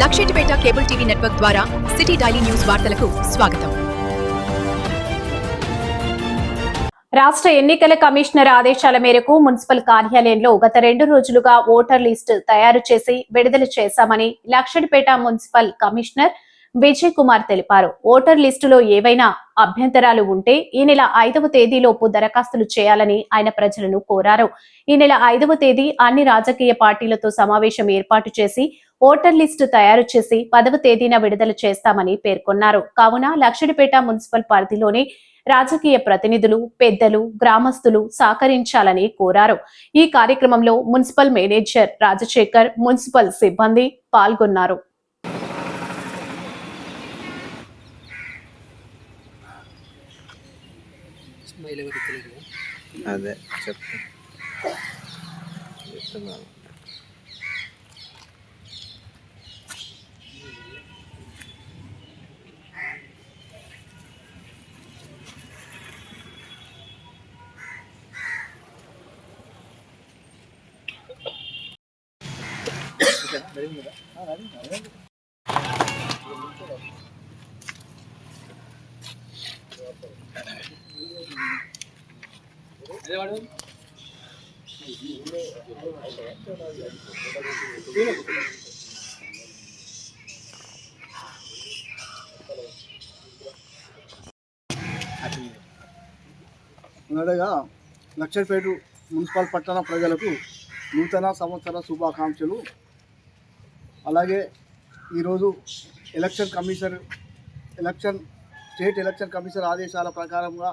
Luxettipet cable TV network ద్వారా city daily news వార్తలకు స్వాగతం. రాష్ట్ర ఎన్నికల కమిషనర్ ఆదేశాల మేరకు మున్సిపల్ కార్యాలయంలో గత రెండు రోజులుగా ఓటర్ లిస్టు తయారు చేసి విడుదల చేశామని లక్షడిపేట మున్సిపల్ కమిషనర్ విజయ్ కుమార్ తెలిపారు. ఓటర్ లిస్టులో ఏవైనా అభ్యంతరాలు ఉంటే ఈ నెల ఐదవ తేదీలోపు దరఖాస్తులు చేయాలని ఆయన ప్రజలను కోరారు. ఈ నెల ఐదవ తేదీ అన్ని రాజకీయ పార్టీలతో సమావేశం ఏర్పాటు చేసి ఓటర్ లిస్టు తయారు చేసి పదవ తేదీన విడుదల చేస్తామని పేర్కొన్నారు. కావున లక్షడిపేట మున్సిపల్ పరిధిలోని రాజకీయ ప్రతినిధులు పెద్దలు గ్రామస్తులు సహకరించాలని కోరారు. ఈ కార్యక్రమంలో మున్సిపల్ మేనేజర్ రాజశేఖర్ మున్సిపల్ సిబ్బంది పాల్గొన్నారు. అదే చెప్తా మొదటగా లక్షపేట మున్సిపల్ పట్టణ ప్రజలకు నూతన సంవత్సర శుభాకాంక్షలు. అలాగే ఈరోజు election commission election state election commission ఆదేశాల ప్రకారంగా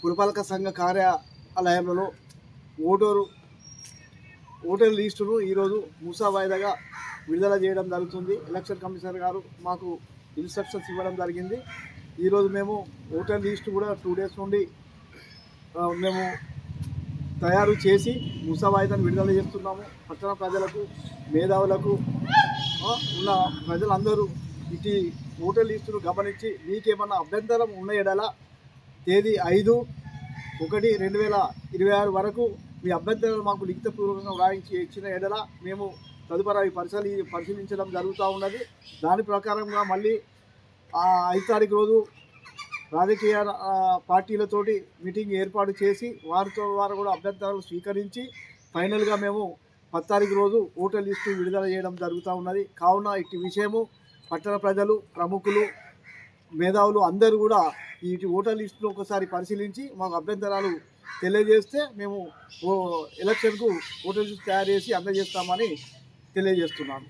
పురపాలక సంఘ కార్యాలయంలో ఓటరు ఓటర్ లిస్టును ఈరోజు మూసా వాయిదాగా విడుదల చేయడం జరుగుతుంది. ఎలక్షన్ కమిషనర్ గారు మాకు ఇన్స్ట్రక్షన్స్ ఇవ్వడం జరిగింది. ఈరోజు మేము ఓటర్ లిస్ట్ కూడా టూ డేస్ నుండి మేము తయారు చేసి మూసా విడుదల చేస్తున్నాము. పట్టణ ప్రజలకు మేధావులకు ఉన్న ప్రజలందరూ ఇటు ఓటర్ లిస్టును గమనించి మీకేమన్నా అభ్యంతరం ఉన్న ఎడల తేదీ ఐదు ఒకటి రెండు వేల ఇరవై ఆరు వరకు మీ అభ్యంతరాలు మాకు లిఖితపూర్వకంగా వ్రాయించి ఇచ్చిన ఎడల మేము తదుపరి అవి పరిశీలి పరిశీలించడం జరుగుతూ ఉన్నది. దాని ప్రకారంగా మళ్ళీ ఐదు తారీఖు రోజు రాజకీయ పార్టీలతోటి మీటింగ్ ఏర్పాటు చేసి వారితో వారు కూడా అభ్యంతరాలు స్వీకరించి ఫైనల్గా మేము పత్తారీఖు రోజు ఓటర్ లిస్టు విడుదల చేయడం జరుగుతూ ఉన్నది. కావున ఇటు విషయము పట్టణ ప్రజలు ప్రముఖులు మేధావులు అందరూ కూడా ఈ ఓటర్ లిస్టును ఒకసారి పరిశీలించి మాకు అభ్యంతరాలు తెలియజేస్తే మేము ఓ ఎలక్షన్కు ఓటర్ లిస్ట్ తయారు చేసి అందజేస్తామని తెలియజేస్తున్నాను.